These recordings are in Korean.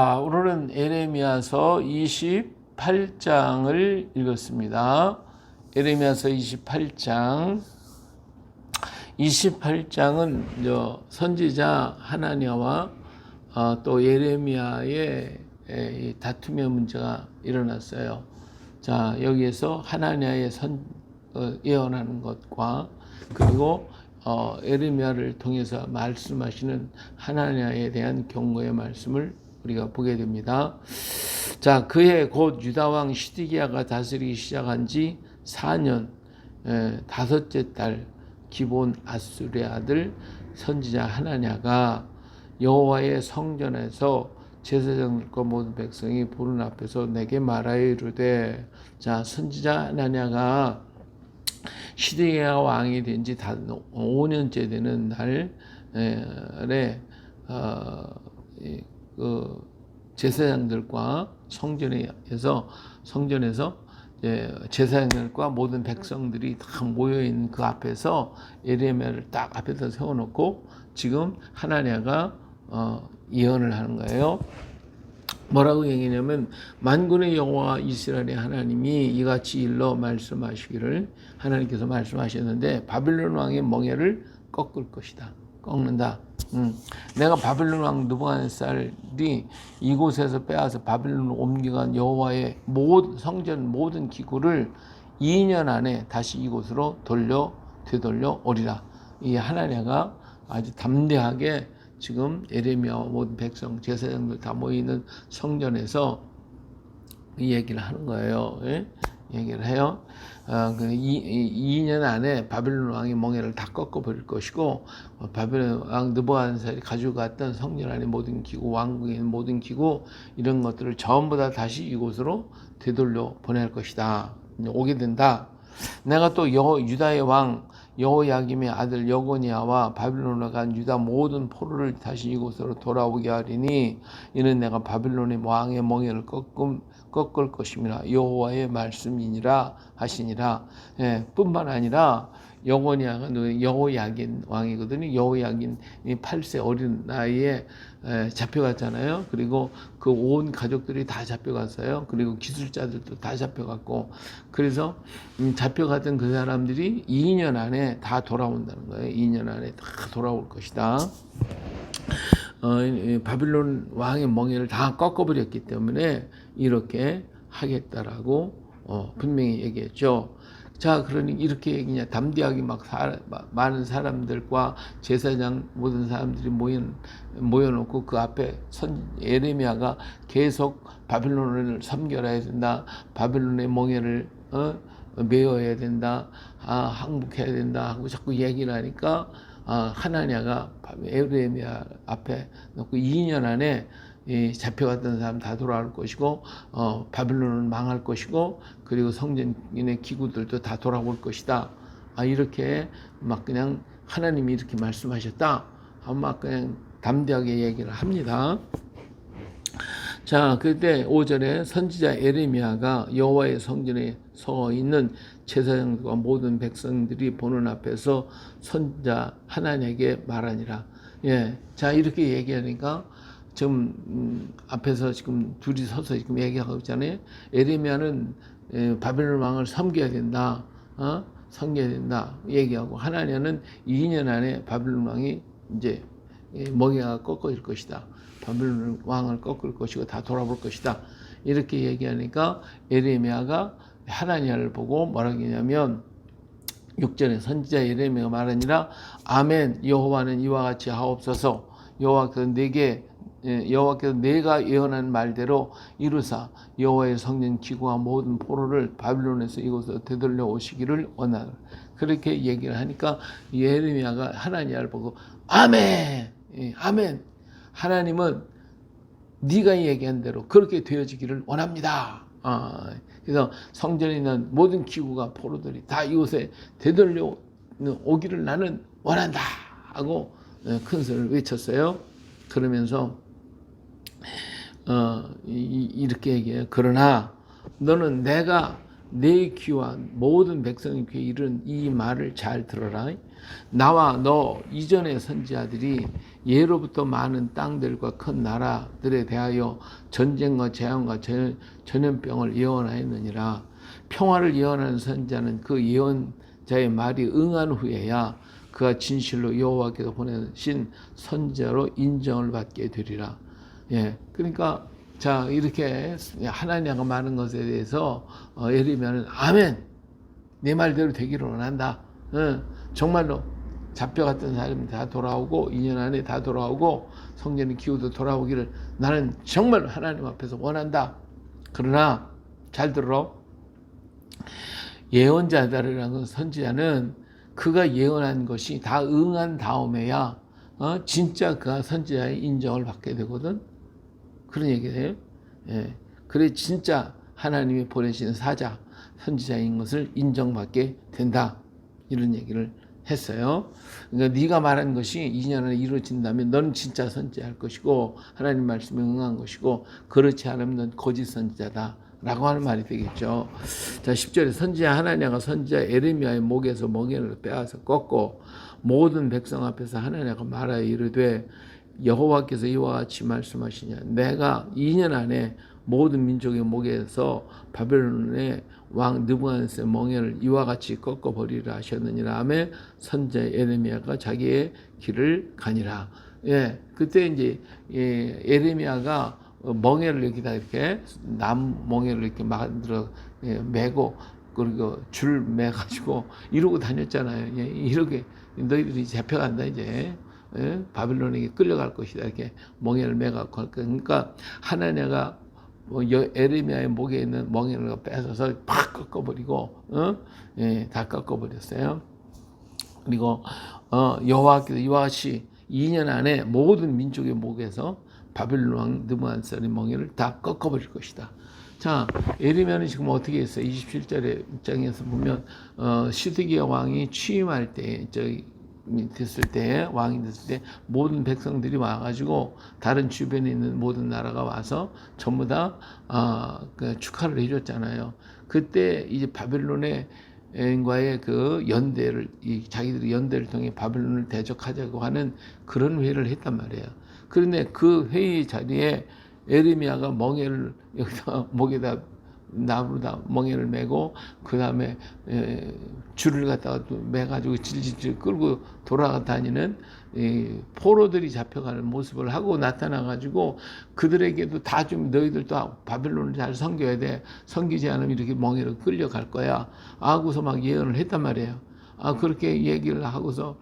자, 오늘은 에레미야서 28장을 읽었습니다. 에레미야서 28장. 28장은 저 선지자 하나니아와 어, 또 예레미야의 다툼의 문제가 일어났어요. 자, 여기에서 하나니아의 선 어, 예언하는 것과 그리고 어, 에르미야를 통해서 말씀하시는 하나님에 대한 경고의 말씀을 우리가 보게 됩니다. 자, 그해 곧 유다 왕 시디기야가 다스리기 시작한 지 4년 에, 다섯째 달 기본 아수르의 아들 선지자 하나냐가 여호와의 성전에서 제사장들과 모든 백성이 보는 앞에서 내게 말하여 이르되 자 선지자 하나냐가 시드기야 왕이 된지 5년째 되는 날에 어, 그 제사장들과 성전에서 성전에서 제사장들과 모든 백성들이 다 모여 있는 그 앞에서 에레미야를 딱 앞에다 세워놓고 지금 하나냐가 어, 예언을 하는 거예요. 뭐라고 얘기냐면 만군의 여호와 이스라엘의 하나님이 이같이 일러 말씀하시기를 하나님께서 말씀하셨는데 바빌론 왕의 멍에를 꺾을 것이다. 꺾는다. 음. 내가 바빌론 왕 느부갓네살이 이곳에서 빼앗아 바빌론으로 옮겨간 여호와의 모든 성전 모든 기구를 2년 안에 다시 이곳으로 돌려 되돌려 오리라. 이 하나님가 아주 담대하게 지금 에레미야와 모든 백성 제사장들 다 모이는 성전에서 이 얘기를 하는 거예요. 예? 얘기를 해요. 어, 그 2, 년 안에 바빌론 왕이 멍에를 다 꺾어버릴 것이고 어, 바빌론 왕 느부갓네살이 가지고 갔던 성전 안에 모든 기구, 있는 모든 기구 이런 것들을 전부 다 다시 이곳으로 되돌려 보낼 것이다. 오게 된다. 내가 또 여, 유다의 왕 여호야김의 아들 여고니아와 바빌론에 간 유다 모든 포로를 다시 이곳으로 돌아오게 하리니 이는 내가 바빌론의 왕의 멍에를 꺾음 꺾을 것임이라 여호와의 말씀이니라 하시니라. 예, 뿐만 아니라 여고니아가 여호야긴 왕이거든요. 여호야긴이 8세 어린 나이에 잡혀갔잖아요. 그리고 그 온 가족들이 다 잡혀갔어요. 그리고 기술자들도 다 잡혀갔고 그래서 음, 잡혀갔던 그 사람들이 2년 안에 다 돌아온다는 거예요. 2년 안에 다 돌아올 것이다. 어, 바빌론 왕의 멍에를 다 꺾어버렸기 때문에 이렇게 하겠다라고 어, 분명히 얘기했죠. 자, 그러니 이렇게 그냥 담대하게 막 사, 많은 사람들과 제사장 모든 사람들이 모여, 모여놓고 그 앞에 선, 에레미야가 계속 바빌론을 섬겨야 된다. 바빌론의 멍에를, 어, 메어야 된다. 아, 항복해야 된다. 하고 자꾸 얘기를 하니까, 아, 하나냐가 에레미야 앞에 놓고 2년 안에 이 잡혀갔던 사람 다 돌아올 것이고 어, 바빌론은 망할 것이고 그리고 성전인의 기구들도 다 돌아올 것이다. 아 이렇게 막 그냥 하나님이 이렇게 말씀하셨다. 막 그냥 담대하게 얘기를 합니다. 자, 그때 5절에 선지자 에레미야가 여호와의 성전에 서 있는 제사장들과 모든 백성들이 보는 앞에서 선자 하나님에게 말하니라. 예. 자, 이렇게 얘기하니까 지금 음, 앞에서 지금 둘이 서서 지금 얘기하고 있잖아요. 에레미야는 바벨론 왕을 섬겨야 된다. 어? 섬겨야 된다. 얘기하고 하나냐는 2년 안에 바벨론 왕이 이제 먹이가 꺾어질 것이다. 바벨론 왕을 꺾을 것이고 다 돌아볼 것이다. 이렇게 얘기하니까 에레미야가 하나냐를 보고 뭐라고 했냐면 6절에 선지자 에레미야가 말하니라 아멘 여호와는 이와 같이 하옵소서 여호와께서 내게 예, 여호와께서 내가 예언한 말대로 이루사 여호와의 성전 기구와 모든 포로를 바빌론에서 이곳으로 되돌려 오시기를 원하노라. 그렇게 얘기를 하니까 예레미야가 하나님을 보고 아멘, 예, 아멘. 하나님은 네가 얘기한 대로 그렇게 되어지기를 원합니다. 아, 그래서 성전에 있는 모든 기구가 포로들이 다 이곳에 되돌려 오기를 나는 원한다 하고 예, 큰 소리를 외쳤어요. 그러면서 어, 이, 렇게 얘기해요. 그러나 너는 내가 내 귀와 모든 백성의 귀에 이른 이 말을 잘 들어라. 나와 너 이전의 선지자들이 예로부터 많은 땅들과 큰 나라들에 대하여 전쟁과 재앙과 전- 전염병을 예언하였느니라 평화를 예언하는 선지자는 그 예언자의 말이 응한 후에야 그가 진실로 여호와께서 보내신 선지자로 인정을 받게 되리라. 예, 그러니까 자 이렇게 하나님과 많은 것에 대해서 어, 예리면은 아멘 내 말대로 되기를 원한다. 어, 정말로 잡혀갔던 사람이 다 돌아오고 2년 안에 다 돌아오고 성전의 기후도 돌아오기를 나는 정말 하나님 앞에서 원한다. 그러나 잘 들어 예언자들이라는 건 선지자는 그가 예언한 것이 다 응한 다음에야 어, 진짜 그가 선지자의 인정을 받게 되거든. 그런 얘기예요. 예. 그래 진짜 하나님이 보내신 사자 선지자인 것을 인정받게 된다. 이런 얘기를 했어요. 그러니까 네가 말한 것이 2년 안에 이루어진다면 너는 진짜 선지자할 것이고 하나님 말씀에 응한 것이고 그렇지 않으면 넌 거짓 선지자다. 라고 하는 말이 되겠죠. 자, 10절에 선지자 하나냐가 선지자 에레미야의 목에서 멍에를 빼앗아 꺾고 모든 백성 앞에서 하나냐가 말하여 이르되 여호와께서 이와 같이 말씀하시냐 내가 2년 안에 모든 민족의 목에서 바벨론의 왕 느부갓네살 멍에를 이와 같이 꺾어 버리라 하셨느니라 하매 선지자 에레미야가 자기의 길을 가니라. 예, 그때 이제 예, 에레미야가 멍에를 여기다 이렇게 남 멍에를 이렇게 만들어 예, 매고 그리고 줄 매가지고 이러고 다녔잖아요. 예, 이렇게 너희들이 잡혀간다 이제. 예? 바빌론에게 끌려갈 것이다 이렇게 멍에를 매갖고. 그러니까 하나냐가 뭐 여- 에레미야의 목에 있는 멍에를 뺏어서 팍 꺾어버리고 어? 예, 다 꺾어버렸어요. 그리고 어, 여호와께서 이와 같이 2년 안에 모든 민족의 목에서 바빌론 왕 느부갓네살의 멍에를 다 꺾어버릴 것이다. 자, 에르미야는 지금 어떻게 했어요? 27절의 입장에서 보면 어, 시드기야 왕이 취임할 때 저기 됐을 때 왕이 됐을 때 모든 백성들이 와가지고 다른 주변에 있는 모든 나라가 와서 전부 다 아, 그 축하를 해줬잖아요. 그때 이제 바벨론의 과의 그 연대를 이 자기들이 연대를 통해 바벨론을 대적하자고 하는 그런 회의를 했단 말이에요. 그런데 그 회의 자리에 에르미야가 멍에를 여기다 목에다 나무로다 멍에를 메고 그 다음에 줄을 갖다가 또 매가지고 질질질 끌고 돌아다니는 이 포로들이 잡혀가는 모습을 하고 나타나가지고 그들에게도 다 좀 너희들 도 바벨론을 잘 섬겨야 돼 섬기지 않으면 이렇게 멍에로 끌려갈 거야 하고서 막 예언을 했단 말이에요. 아 그렇게 얘기를 하고서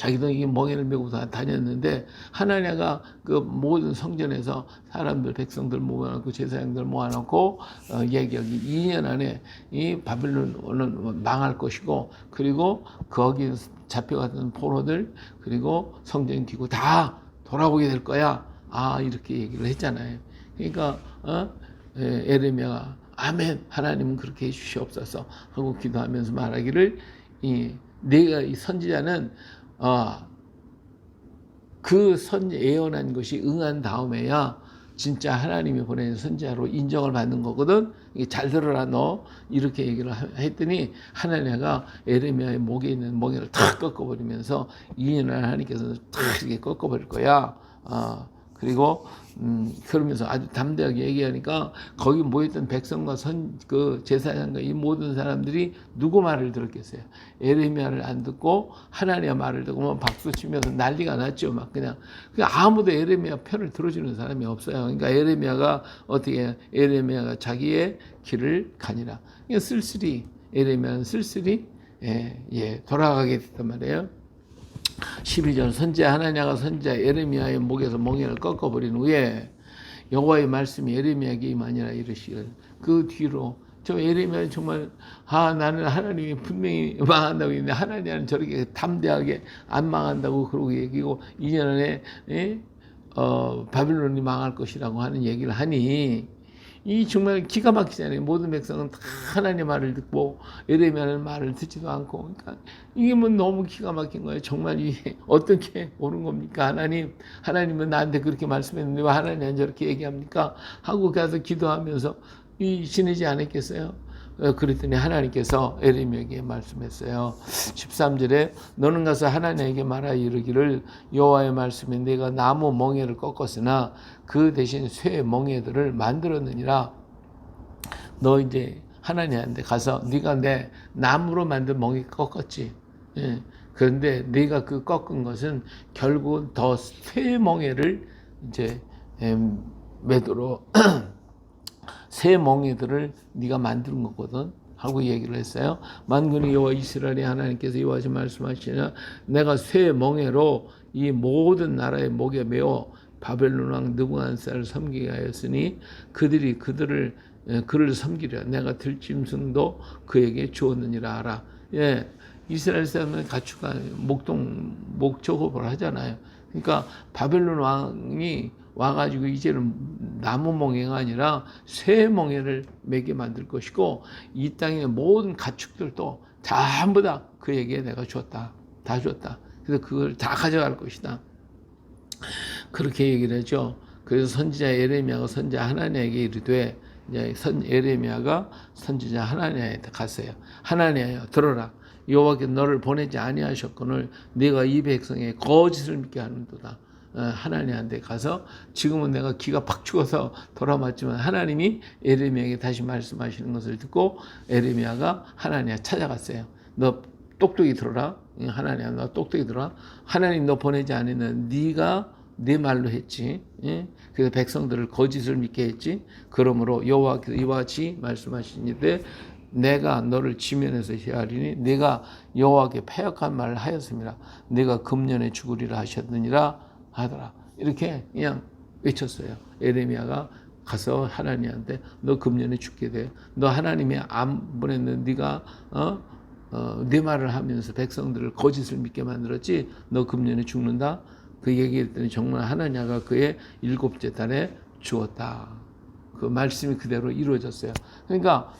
자기도 이 멍에를 메고 다 다녔는데 하나냐가 그 모든 성전에서 사람들 백성들 모아놓고 제사장들 모아놓고 어, 얘기하기 2년 안에 이 바빌론은 망할 것이고 그리고 거기 잡혀갔던 포로들 그리고 성전 기구 다 돌아오게 될 거야. 아 이렇게 얘기를 했잖아요. 그러니까 어? 에, 에레미야가 아멘 하나님은 그렇게 해주시옵소서 하고 기도하면서 말하기를 이 내가 이 선지자는 어, 그선 예언한 것이 응한 다음에야 진짜 하나님이 보낸 선지자로 인정을 받는 거거든. 잘 들어라 너 이렇게 얘기를 하- 했더니 하나님가 에레미야의 목에 있는 멍에를 탁 꺾어버리면서 2년을 하나님께서 탁 이렇게 꺾어버릴 거야. 어, 그리고 음, 그러면서 아주 담대하게 얘기하니까 거기 모였던 백성과 선 그 제사장과 이 모든 사람들이 누구 말을 들었겠어요? 에레미야를 안 듣고 하나님의 말을 듣고 막 박수 치면서 난리가 났죠. 막 그냥 아무도 에레미야 편을 들어주는 사람이 없어요. 그러니까 에레미야가 어떻게? 에레미야가 자기의 길을 가니라. 그냥 쓸쓸히 에레미야는 쓸쓸히 예, 예, 돌아가게 됐단 말이에요. 12절 선지자 하나냐가 선지자 에레미야의 목에서 멍에를 꺾어버린 후에 여호와의 말씀이 에레미야에게 임하니라 이르시길 그 뒤로 저 에레미야는 정말 아 나는 하나님이 분명히 망한다고 했는데 하나님은 저렇게 담대하게 안 망한다고 그러고 얘기고 2년 안에 예? 어, 바빌론이 망할 것이라고 하는 얘기를 하니 이 정말 기가 막히잖아요. 모든 백성은 다 하나님의 말을 듣고 에레미야의 말을 듣지도 않고 그러니까 이게 뭐 너무 기가 막힌 거예요. 정말 이게 어떻게 옳은 겁니까? 하나님 하나님은 나한테 그렇게 말씀했는데 왜 하나님은 저렇게 얘기합니까? 하고 가서 기도하면서 이 지내지 않았겠어요? 어, 그랬더니 하나님께서 에레미야에게 말씀했어요. 13절에 너는 가서 하나님에게 말하여 이르기를 여호와의 말씀에 내가 나무 멍에를 꺾었으나 그 대신 쇠 멍에들을 만들었느니라. 너 이제 하나님한테 가서 네가 내 나무로 만든 멍에 꺾었지. 예. 그런데 네가 그 꺾은 것은 결국은 더 쇠 멍에를 이제 em, 매도로 새 멍에들을 네가 만드는 거거든 하고 얘기를 했어요. 만군의 여호와 이스라엘의 하나님께서 이와 같이 말씀하시냐 내가 새 멍에로 이 모든 나라의 목에 메어 바벨론 왕 느부갓네살을 섬기게 하였으니 그들이 그들을 예, 그를 섬기려 내가 들짐승도 그에게 주었느니라 알아. 예. 이스라엘 사람은 가축가 목동 목초급을 하잖아요. 그러니까 바벨론 왕이 와가지고 이제는 나무 멍에가 아니라 쇠 멍에를 매게 만들 것이고 이 땅의 모든 가축들도 전부 다 그에게 내가 줬다. 다 줬다. 그래서 그걸 다 가져갈 것이다. 그렇게 얘기를 하죠. 그래서 선지자 에레미야가 선지자 하나님에게 이르되 이제 선 에레미야가 선지자 하나님한테 갔어요. 하나님여 들어라. 여호와께 너를 보내지 아니하셨거늘 네가 이 백성의 거짓을 믿게 하는도다. 어, 하나님한테 가서 지금은 내가 기가 팍 죽어서 돌아왔지만 하나님이 에레미야에게 다시 말씀하시는 것을 듣고 에레미야가 하나님 찾아갔어요. 너 똑똑히 들어라. 응, 하나님 너 똑똑히 들어라. 하나님 너 보내지 않으면 네가 내 말로 했지. 예? 그래서 백성들을 거짓을 믿게 했지. 그러므로 여호와께서 이와 같이 말씀하시는데 내가 너를 지면에서 헤아리니 내가 여호와께 패역한 말을 하였습니다. 내가 금년에 죽으리라 하셨느니라 하더라. 이렇게 그냥 외쳤어요. 에레미야가 가서 하나님한테 너 금년에 죽게 돼. 너 하나님이 안 보냈는 네가 어? 어, 네 말을 하면서 백성들을 거짓을 믿게 만들었지. 너 금년에 죽는다. 그 얘기했더니 정말 하나냐가 그의 일곱째 달에 죽었다. 그 말씀이 그대로 이루어졌어요. 그러니까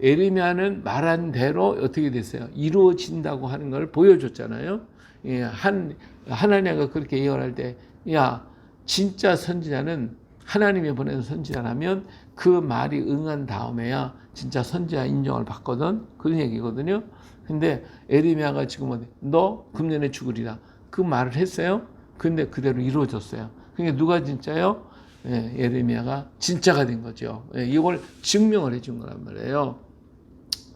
에레미야는 말한 대로 어떻게 됐어요? 이루어진다고 하는 걸 보여줬잖아요. 예, 한 하나님가 그렇게 예언할 때, 야 진짜 선지자는 하나님이 보낸 선지자라면 그 말이 응한 다음에야 진짜 선지자 인정을 받거든 그런 얘기거든요. 근데 에레미야가 지금은 너 금년에 죽으리라 그 말을 했어요. 근데 그대로 이루어졌어요. 그러니까 누가 진짜요? 예, 에레미야가 진짜가 된 거죠. 예, 이걸 증명을 해준 거란 말이에요.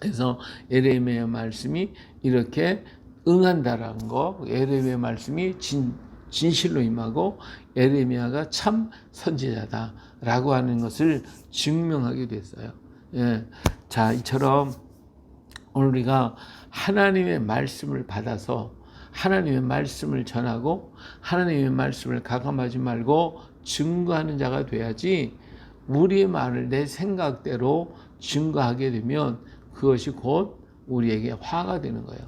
그래서 에레미야 말씀이 이렇게 응한다라는 거, 에레미야 말씀이 진, 진실로 임하고 에레미야가 참 선지자다라고 하는 것을 증명하게 됐어요. 예. 자, 이처럼 오늘 우리가 하나님의 말씀을 받아서 하나님의 말씀을 전하고 하나님의 말씀을 가감하지 말고 증거하는 자가 돼야지 우리의 말을 내 생각대로 증거하게 되면 그것이 곧 우리에게 화가 되는 거예요.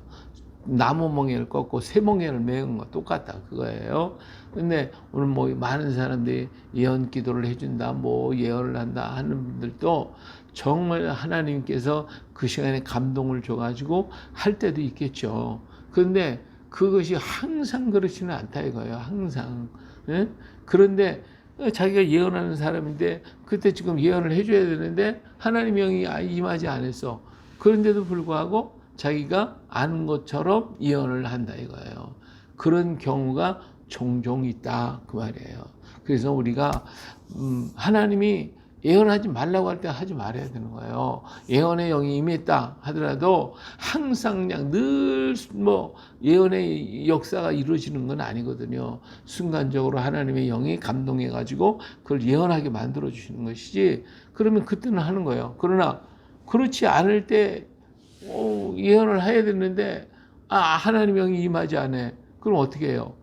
나무 멍에를 꺾고 새 멍에를 메은 거 똑같다 그거예요. 근데 오늘 뭐 많은 사람들이 예언 기도를 해준다, 뭐 예언을 한다 하는 분들도 정말 하나님께서 그 시간에 감동을 줘가지고 할 때도 있겠죠. 그런데 그것이 항상 그렇지는 않다 이거예요. 항상. 예? 그런데 자기가 예언하는 사람인데 그때 지금 예언을 해줘야 되는데 하나님 영이 임하지 않았어. 그런데도 불구하고 자기가 아는 것처럼 예언을 한다 이거예요. 그런 경우가 종종 있다 그 말이에요. 그래서 우리가 음, 하나님이 예언하지 말라고 할 때 하지 말아야 되는 거예요. 예언의 영이 임했다 하더라도 항상 그냥 늘 뭐 예언의 역사가 이루어지는 건 아니거든요. 순간적으로 하나님의 영이 감동해 가지고 그걸 예언하게 만들어 주시는 것이지. 그러면 그때는 하는 거예요. 그러나 그렇지 않을 때 어, 예언을 해야 되는데 아 하나님의 영이 임하지 않아. 그럼 어떻게 해요?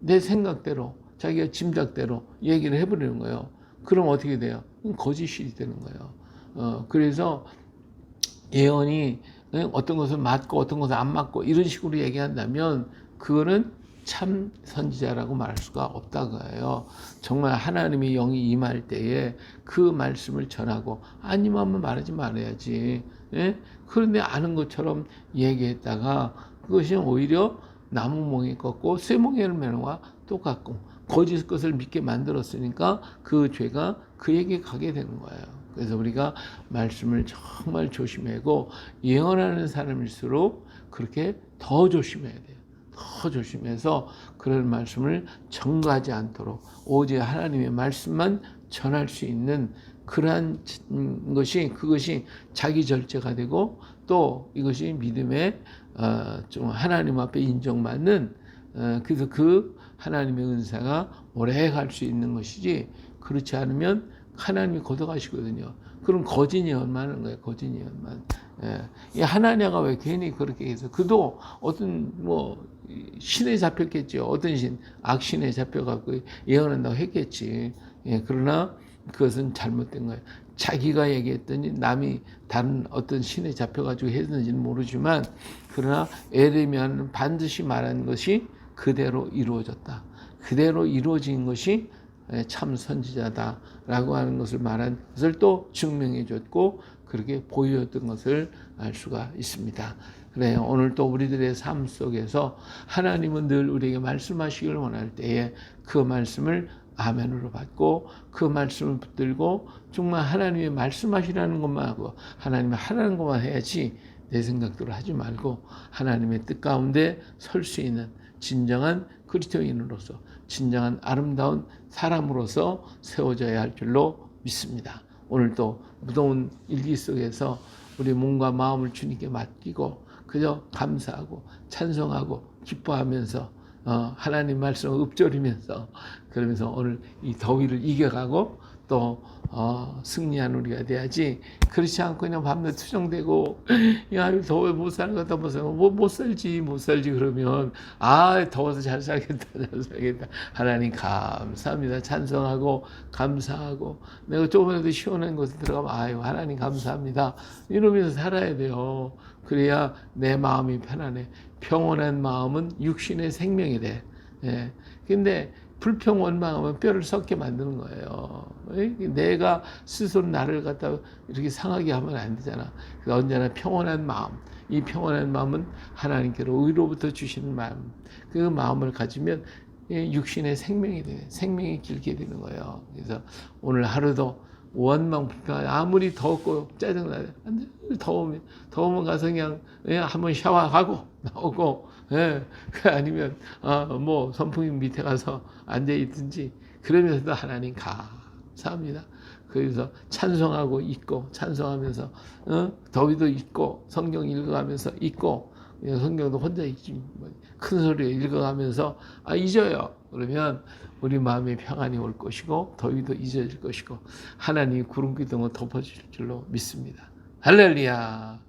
내 생각대로 자기가 짐작대로 얘기를 해버리는 거예요. 그럼 어떻게 돼요? 거짓이 되는 거예요. 어, 그래서 예언이 어떤 것을 맞고 어떤 것을 안 맞고 이런 식으로 얘기한다면 그거는 참 선지자라고 말할 수가 없다 거예요. 정말 하나님의 영이 임할 때에 그 말씀을 전하고 아니면 말하지 말아야지. 예? 그런데 아는 것처럼 얘기했다가 그것이 오히려 나무 멍이 꺾고 쇠멍이를 매는 거와 똑같고 거짓 것을 믿게 만들었으니까 그 죄가 그에게 가게 되는 거예요. 그래서 우리가 말씀을 정말 조심하고 예언하는 사람일수록 그렇게 더 조심해야 돼요. 더 조심해서 그런 말씀을 전가하지 않도록 오직 하나님의 말씀만 전할 수 있는 그러한 것이 그것이 자기 절제가 되고 또 이것이 믿음의 어, 좀 하나님 앞에 인정받는 어, 그래서 그 하나님의 은사가 오래 갈 수 있는 것이지 그렇지 않으면 하나님이 걷어가시거든요. 그럼 거짓 예언만 하는 거예요. 거짓 예언만. 예. 이 하나냐가 왜 괜히 그렇게 해서 그도 어떤 뭐 신에 잡혔겠죠. 어떤 신 악신에 잡혀갖고 예언한다고 했겠지. 예. 그러나 그것은 잘못된 거예요. 자기가 얘기했더니 남이 다른 어떤 신에 잡혀가지고 했는지는 모르지만 그러나 에레미야는 반드시 말한 것이 그대로 이루어졌다. 그대로 이루어진 것이 참 선지자다라고 하는 것을 말한 것을 또 증명해 줬고 그렇게 보여줬던 것을 알 수가 있습니다. 그래요. 오늘 또 우리들의 삶 속에서 하나님은 늘 우리에게 말씀하시길 원할 때에 그 말씀을 아멘으로 받고 그 말씀을 붙들고 정말 하나님의 말씀하시라는 것만 하고 하나님의 하라는 것만 해야지 내 생각대로 하지 말고 하나님의 뜻 가운데 설 수 있는 진정한 그리스도인으로서 진정한 아름다운 사람으로서 세워져야 할 줄로 믿습니다. 오늘도 무더운 일기 속에서 우리 몸과 마음을 주님께 맡기고 그저 감사하고 찬송하고 기뻐하면서 어, 하나님 말씀을 읊조리면서 그러면서 오늘 이 더위를 이겨가고 또 어, 승리한 우리가 돼야지. 그렇지 않고 그냥 밤낮 투정되고 야 더워 못 사는 것 같다 못 살고 뭐, 못 살지. 못 살지. 그러면 아 더워서 잘 살겠다. 잘 살겠다. 하나님 감사합니다. 찬성하고 감사하고. 내가 조금이라도 시원한 곳에 들어가면 아유 하나님 감사합니다. 이러면서 살아야 돼요. 그래야 내 마음이 편안해. 평온한 마음은 육신의 생명이 돼. 예. 근데 불평 원망하면 뼈를 썩게 만드는 거예요. 내가 스스로 나를 갖다 이렇게 상하게 하면 안 되잖아. 그러니까 언제나 평온한 마음, 이 평온한 마음은 하나님께로 의로부터 주시는 마음, 그 마음을 가지면 육신의 생명이 돼, 생명이 길게 되는 거예요. 그래서 오늘 하루도 원망 불평 아무리 덥고 짜증나요. 더우면 더우면 가서 그냥 한번 샤워하고 나오고 예, 그 아니면 어, 뭐 선풍기 밑에 가서 앉아 있든지 그러면서도 하나님 감사합니다. 그래서 찬송하고 있고 찬송하면서 어? 더위도 있고 성경 읽어가면서 있고 그냥 성경도 혼자 읽지 뭐큰 소리로 읽어가면서 아 잊어요. 그러면 우리 마음에 평안이 올 것이고 더위도 잊어질 것이고 하나님 구름 기둥을 덮어줄 줄로 믿습니다. 할렐루야.